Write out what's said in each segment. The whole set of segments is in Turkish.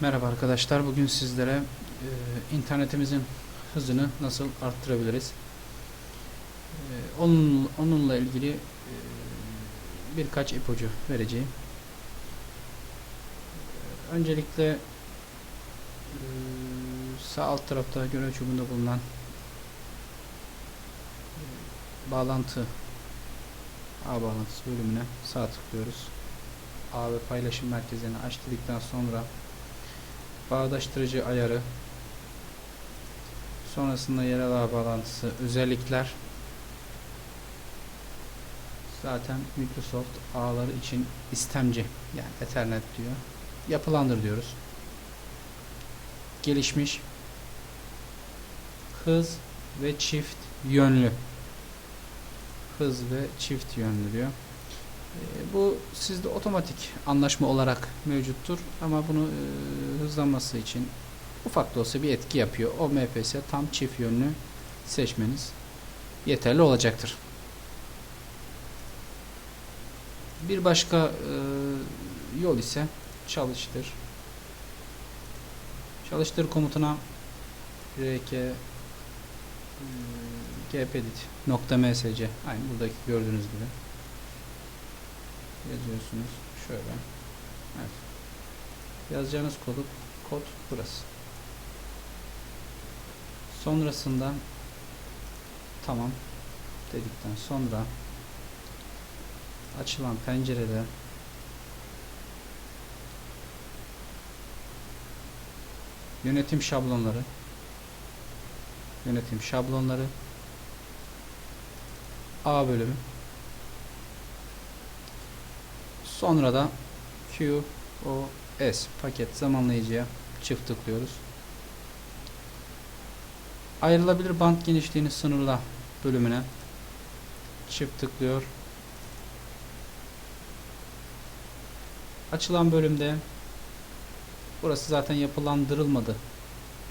Merhaba arkadaşlar. Bugün sizlere e, internetimizin hızını nasıl arttırabiliriz? E, onun, onunla ilgili e, birkaç ipucu vereceğim. E, öncelikle e, sağ alt tarafta görev çubuğunda bulunan e, bağlantı ağ bağlantısı bölümüne sağ tıklıyoruz. Ağ ve paylaşım merkezini aç dedikten sonra bağdaştırıcı ayarı sonrasında yerel ağ bağlantısı özellikler zaten Microsoft ağları için istemci yani Ethernet diyor yapılandır diyoruz. Gelişmiş hız ve çift yönlü. Hız ve çift yönlü diyor Bu sizde otomatik anlaşma olarak mevcuttur ama bunu e, hızlanması için ufak da olsa bir etki yapıyor. O MPS tam çift yönlü seçmeniz yeterli olacaktır. Bir başka e, yol ise çalıştır. Çalıştır komutuna rk e, gpedit.msc aynı buradaki gördüğünüz gibi yazıyorsunuz şöyle. Evet. Yazacağınız kodu kod burası. Sonrasında tamam dedikten sonra açılan pencerede yönetim şablonları yönetim şablonları A bölümü Sonra da QoS paket zamanlayıcıya çift tıklıyoruz. Ayrılabilir band genişliğini sınırla bölümüne çift tıklıyor. Açılan bölümde burası zaten yapılandırılmadı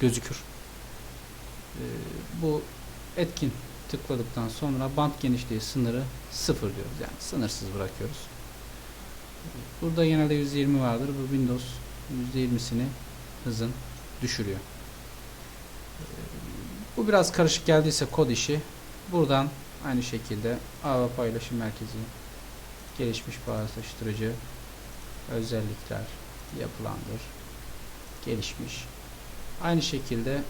gözükür. Ee, bu etkin tıkladıktan sonra band genişliği sınırı sıfır diyoruz. Yani sınırsız bırakıyoruz. Burada genelde 120 vardır. Bu Windows %20'sini hızın düşürüyor. Bu biraz karışık geldiyse kod işi buradan aynı şekilde ağ ve paylaşım merkezi gelişmiş bağdaştırıcı özellikler yapılandır gelişmiş aynı şekilde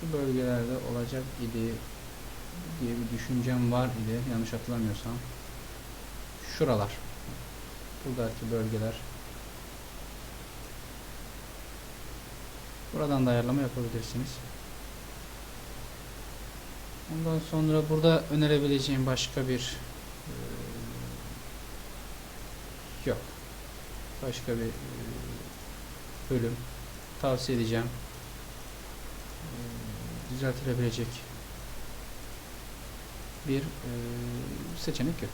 şu bölgelerde olacak idi diye bir düşüncem var idi yanlış hatırlamıyorsam şuralar. Buradaki bölgeler. Buradan da ayarlama yapabilirsiniz. Ondan sonra burada önerebileceğim başka bir e, yok. Başka bir e, bölüm. Tavsiye edeceğim. E, düzeltilebilecek bir e, seçenek yok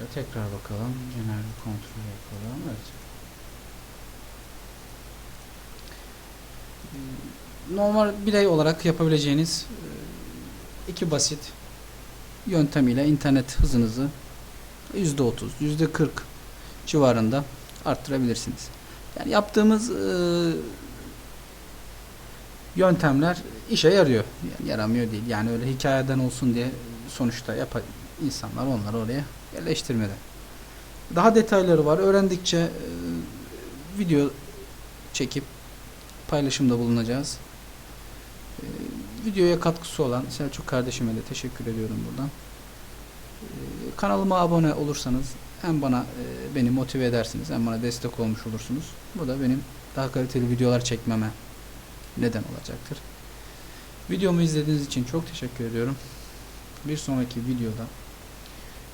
Şöyle tekrar bakalım. Genel bir kontrol yapalım. Evet. Normal birey olarak yapabileceğiniz e, iki basit yöntem ile internet hızınızı %30, %40 civarında arttırabilirsiniz. Yani yaptığımız e, yöntemler işe yarıyor. Yani yaramıyor değil. Yani öyle hikayeden olsun diye sonuçta yap insanlar onları oraya yerleştirmede. Daha detayları var. Öğrendikçe e, video çekip paylaşımda bulunacağız. E, videoya katkısı olan Selçuk kardeşime de teşekkür ediyorum buradan. E, kanalıma abone olursanız hem bana e, beni motive edersiniz hem bana destek olmuş olursunuz. Bu da benim daha kaliteli videolar çekmeme neden olacaktır. Videomu izlediğiniz için çok teşekkür ediyorum. Bir sonraki videoda